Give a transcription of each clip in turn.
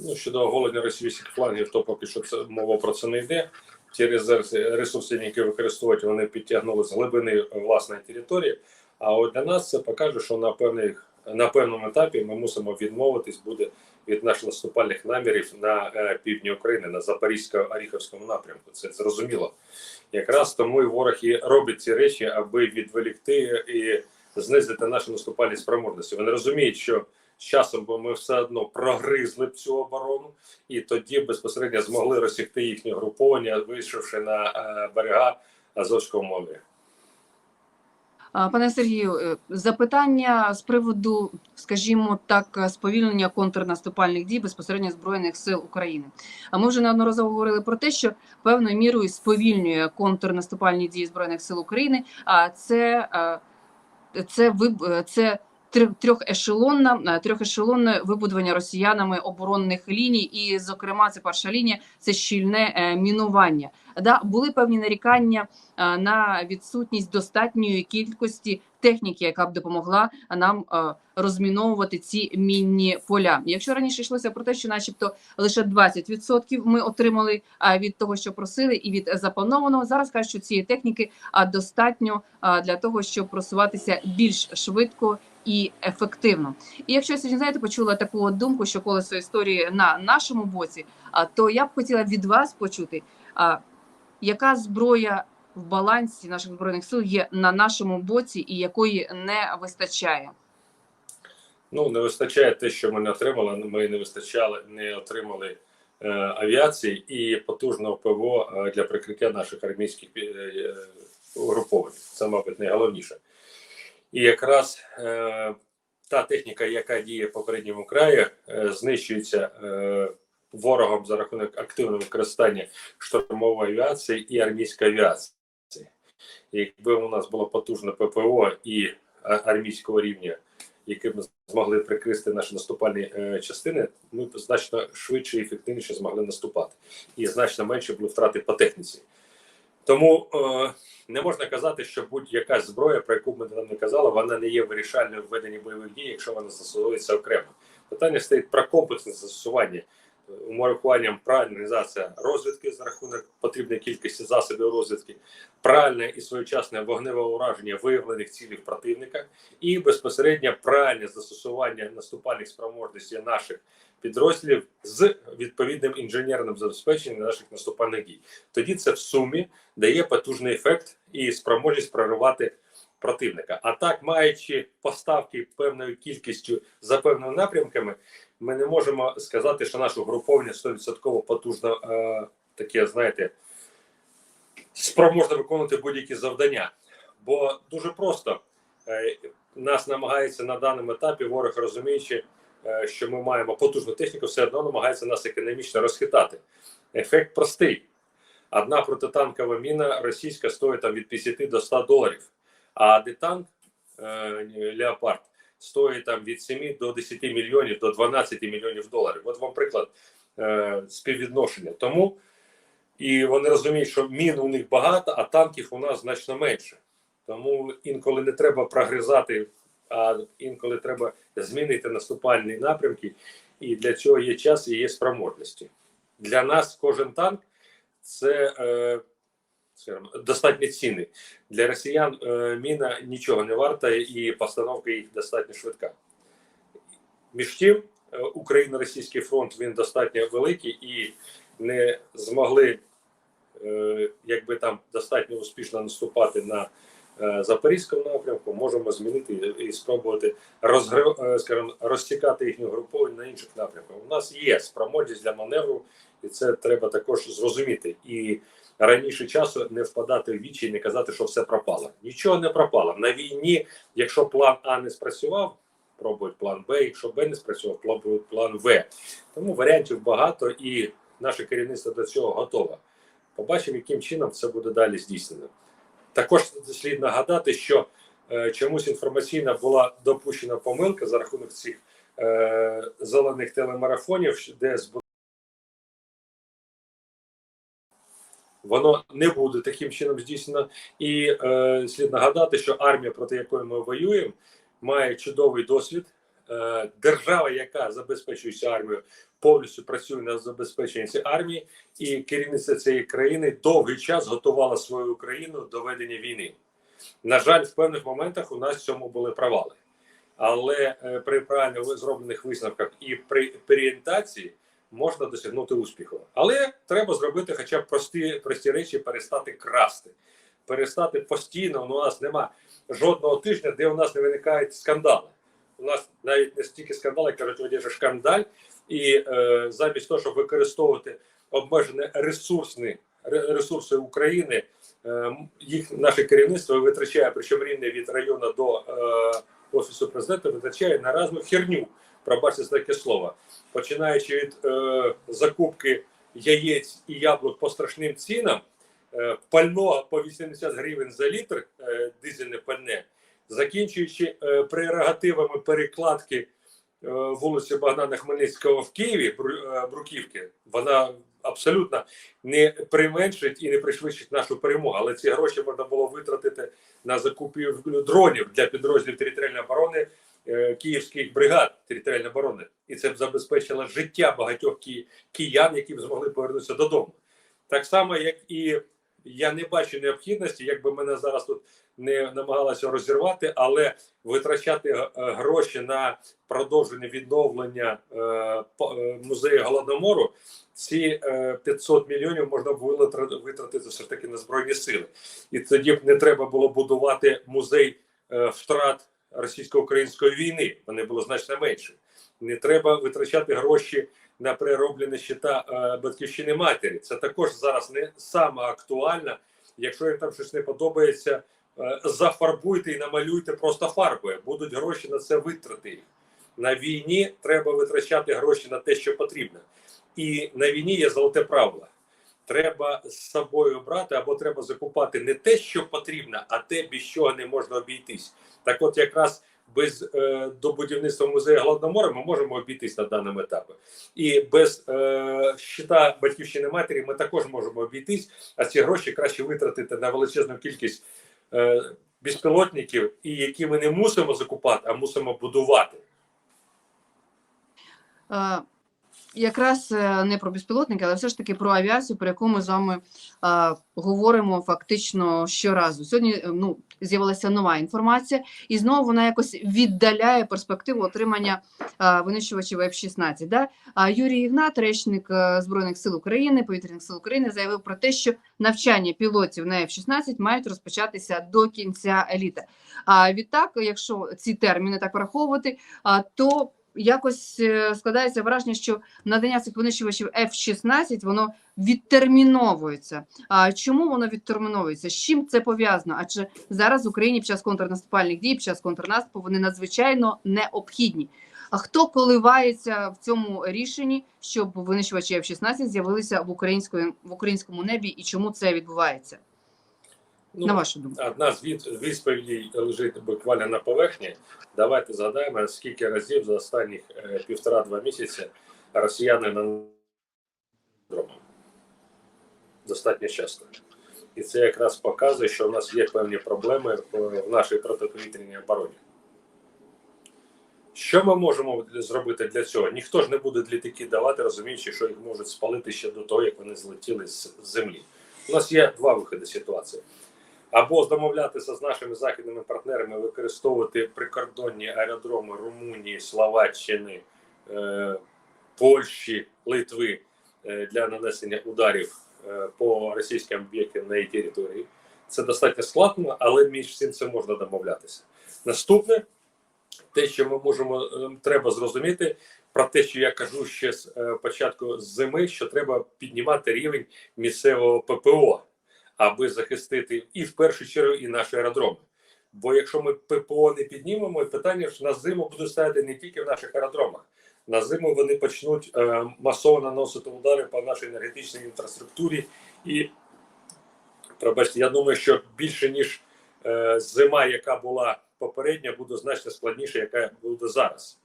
Ну, щодо оголення російських флангів, то поки що це мова про це не йде. Ті ресурси, які використовують, вони підтягнули з глибини власної території. А от для нас це покаже, що на певних на певному етапі ми мусимо відмовитись буде від наших наступальних намірів на е, півдні України, на Запорізько-Оріховському напрямку. Це зрозуміло. Якраз тому і ворог і робить ці речі, аби відволікти і знизити наші наступальні спроможності. Вони розуміють, що часом бо ми все одно прогризли б цю оборону, і тоді безпосередньо змогли розсікти їхнє груповання, вийшовши на е, берега Азовського моря. Пане Сергію, е, запитання з приводу, скажімо так, сповільнення контрнаступальних дій безпосередньо збройних сил України. А ми вже неодноразово говорили про те, що певною мірою сповільнює контрнаступальні дії збройних сил України. А це, е, це це трьохешелонна е, трьохешелонне вибудування росіянами оборонних ліній, і, зокрема, це перша лінія це щільне е, мінування. Да, були певні нарікання е, на відсутність достатньої кількості техніки, яка б допомогла нам розміновувати ці мінні поля. Якщо раніше йшлося про те, що, начебто, лише 20% ми отримали від того, що просили, і від запланованого, зараз кажуть, що цієї техніки достатньо для того, щоб просуватися більш швидко. І ефективно, і якщо сьогодні знаєте, почула таку думку, що колесо історії на нашому боці, а то я б хотіла від вас почути, яка зброя в балансі наших збройних сил є на нашому боці і якої не вистачає. Ну не вистачає те, що ми не отримали. Ми не вистачали, не отримали е, авіації і потужного ПВО е, для прикриття наших армійських е, е, угруповань. Це, мабуть, найголовніше. І якраз е, та техніка, яка діє в попередньому краї, е, знищується е, ворогом за рахунок активного використання штурмової авіації і армійської авіації. Якби у нас було потужне ППО і армійського рівня, яким ми змогли прикрити наші наступальні е, частини, ми б значно швидше і ефективніше змогли наступати, і значно менше були втрати по техніці. Тому е, не можна казати, що будь-яка зброя, про яку ми не казали, вона не є вирішальною в бойових дій, якщо вона застосовується окремо. Питання стоїть про комплексне застосування уморахуванням правильна організація розвідки за рахунок потрібної кількості засобів розвідки, правильне і своєчасне вогневе ураження виявлених цілів противника, і безпосередньо правильне застосування наступальних спроможностей наших підрозділів з відповідним інженерним забезпеченням наших наступальних дій. Тоді це в сумі дає потужний ефект і спроможність проривати противника. А так, маючи поставки певною кількістю за певними напрямками, ми не можемо сказати, що наше угруповання 100% потужно е, таке, знаєте, спроможне виконувати будь-які завдання. Бо дуже просто е, нас намагається на даному етапі ворог розуміючи, е, що ми маємо потужну техніку, все одно намагається нас економічно розхитати. Ефект простий. Одна протитанкова міна російська стоїть там від 50 до 100 доларів, а детанк е, Леопард стоїть там від 7 до 10 мільйонів до 12 мільйонів доларів. От вам приклад е, співвідношення. Тому і вони розуміють, що мін у них багато, а танків у нас значно менше. Тому інколи не треба прогризати, а інколи треба змінити наступальні напрямки. І для цього є час і є спроможності. Для нас кожен танк це е, скажімо, достатньо цінний. Для росіян е, міна нічого не варта, і постановка їх достатньо швидка. Між тим, е, Україно-російський фронт він достатньо великий і не змогли, е, якби там достатньо успішно наступати на Запорізькому напрямку, можемо змінити і- спробувати розгри, е, скажімо, розтікати їхню груповання на інших напрямках. У нас є спроможність для маневру, і це треба також зрозуміти. І раніше часу не впадати в вічі і не казати, що все пропало. Нічого не пропало. На війні, якщо план А не спрацював, пробують план Б, якщо Б не спрацював, пробують план В. Тому варіантів багато, і наше керівництво до цього готове. Побачимо, яким чином це буде далі здійснено. Також слід нагадати, що е, чомусь інформаційна була допущена помилка за рахунок цих е, зелених телемарафонів, де зб- Воно не буде таким чином здійснено. І е, слід нагадати, що армія, проти якої ми воюємо, має чудовий досвід держава, яка забезпечує цю армію, повністю працює на забезпеченні армії, і керівництво цієї країни довгий час готувала свою Україну до ведення війни. На жаль, в певних моментах у нас в цьому були провали. Але е, при правильно зроблених висновках і при переорієнтації можна досягнути успіху. Але треба зробити хоча б прості, прості речі, перестати красти, перестати постійно. У нас нема жодного тижня, де у нас не виникають скандали. У нас навіть не стільки скандали, кажуть, от є ж і е, замість того, щоб використовувати обмежені ресурсні ресурси України, е, їх наше керівництво витрачає, причому рівне від району до е, офісу президента, витрачає на разну херню. Пробачте таке слово, починаючи від е, закупки яєць і яблук по страшним цінам, е, пального по 80 гривень за літр, е, дизельне пальне, закінчуючи е, прерогативами перекладки е, вулиці Богдана Хмельницького в Києві, е, Бруківки, вона абсолютно не применшить і не пришвидшить нашу перемогу. Але ці гроші можна було витратити на закупівлю дронів для підрозділів територіальної оборони київських бригад територіальної оборони, і це б забезпечило життя багатьох киян, які б змогли повернутися додому. Так само, як і я не бачу необхідності, якби мене зараз тут не намагалися розірвати, але витрачати е, гроші на продовження відновлення е, е, музею голодомору. Ці е, 500 мільйонів можна було витра- витратити все ж таки на збройні сили, і тоді б не треба було будувати музей втрат російсько-української війни. Вони було значно менше. Не треба витрачати гроші на перероблені щита е, батьківщини матері. Це також зараз не саме актуально. Якщо їм там щось не подобається, е, зафарбуйте і намалюйте просто фарбою. Будуть гроші на це витрати. На війні треба витрачати гроші на те, що потрібно. І на війні є золоте правило. Треба з собою брати або треба закупати не те, що потрібно, а те, без чого не можна обійтись. Так, от якраз без е, до будівництва музею Голодомора ми можемо обійтись на даному етапі. І без е, щита батьківщини матері ми також можемо обійтись, а ці гроші краще витратити на величезну кількість е, безпілотників, і які ми не мусимо закупати, а мусимо будувати. Е, Якраз е, не про безпілотники, але все ж таки про авіацію, про яку ми з вами е, говоримо фактично щоразу. Сьогодні е, ну, з'явилася нова інформація, і знову вона якось віддаляє перспективу отримання е, винищувачів F-16. Да? А Юрій Ігнат, речник Збройних сил України, повітряних сил України, заявив про те, що навчання пілотів на F-16 мають розпочатися до кінця літа. А відтак, якщо ці терміни так враховувати, а, то якось е, складається враження, що надання цих винищувачів F-16 воно відтерміновується. А чому воно відтерміновується? З чим це пов'язано? Адже зараз в Україні під час контрнаступальних дій, під час контрнаступу вони надзвичайно необхідні. А хто коливається в цьому рішенні, щоб винищувачі F-16 з'явилися в українському в українському небі, і чому це відбувається? Ну, На вашу думку? Одна з від, відповідей лежить буквально на поверхні. Давайте згадаємо, скільки разів за останніх е, півтора-два місяці росіяни на. Достатньо часто. І це якраз показує, що в нас є певні проблеми в в нашій протиповітряній обороні. Що ми можемо зробити для цього? Ніхто ж не буде літаки давати, розуміючи, що їх можуть спалити ще до того, як вони злетіли з землі. У нас є два виходи ситуації або домовлятися з нашими західними партнерами, використовувати прикордонні аеродроми Румунії, Словаччини, е, Польщі, Литви е, для нанесення ударів е, по російським об'єктам на її території. Це достатньо складно, але між цим це можна домовлятися. Наступне, те, що ми можемо, треба зрозуміти про те, що я кажу ще з початку зими, що треба піднімати рівень місцевого ППО аби захистити і в першу чергу і наші аеродроми. Бо якщо ми ППО не піднімемо, питання ж на зиму будуть стояти не тільки в наших аеродромах. На зиму вони почнуть е, масово наносити удари по нашій енергетичній інфраструктурі. І пробачте, я думаю, що більше ніж е, зима, яка була попередня, буде значно складніше, яка буде зараз.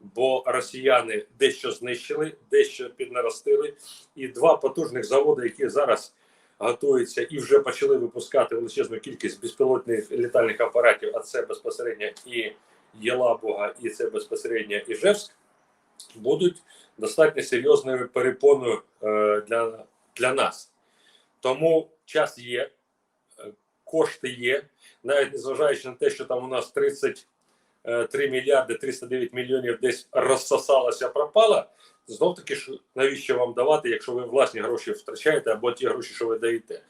Бо росіяни дещо знищили, дещо піднаростили, і два потужних заводи, які зараз готуються і вже почали випускати величезну кількість безпілотних літальних апаратів, а це безпосередньо і Єлабуга і це безпосередньо Іжевськ, будуть достатньо серйозною перепоною е, для, для нас. Тому час є, е, кошти є, навіть незважаючи на те, що там у нас 33 мільярди 309 мільйонів десь розсосалося, пропало. Знов таки ж навіщо вам давати, якщо ви власні гроші втрачаєте або ті гроші, що ви даєте.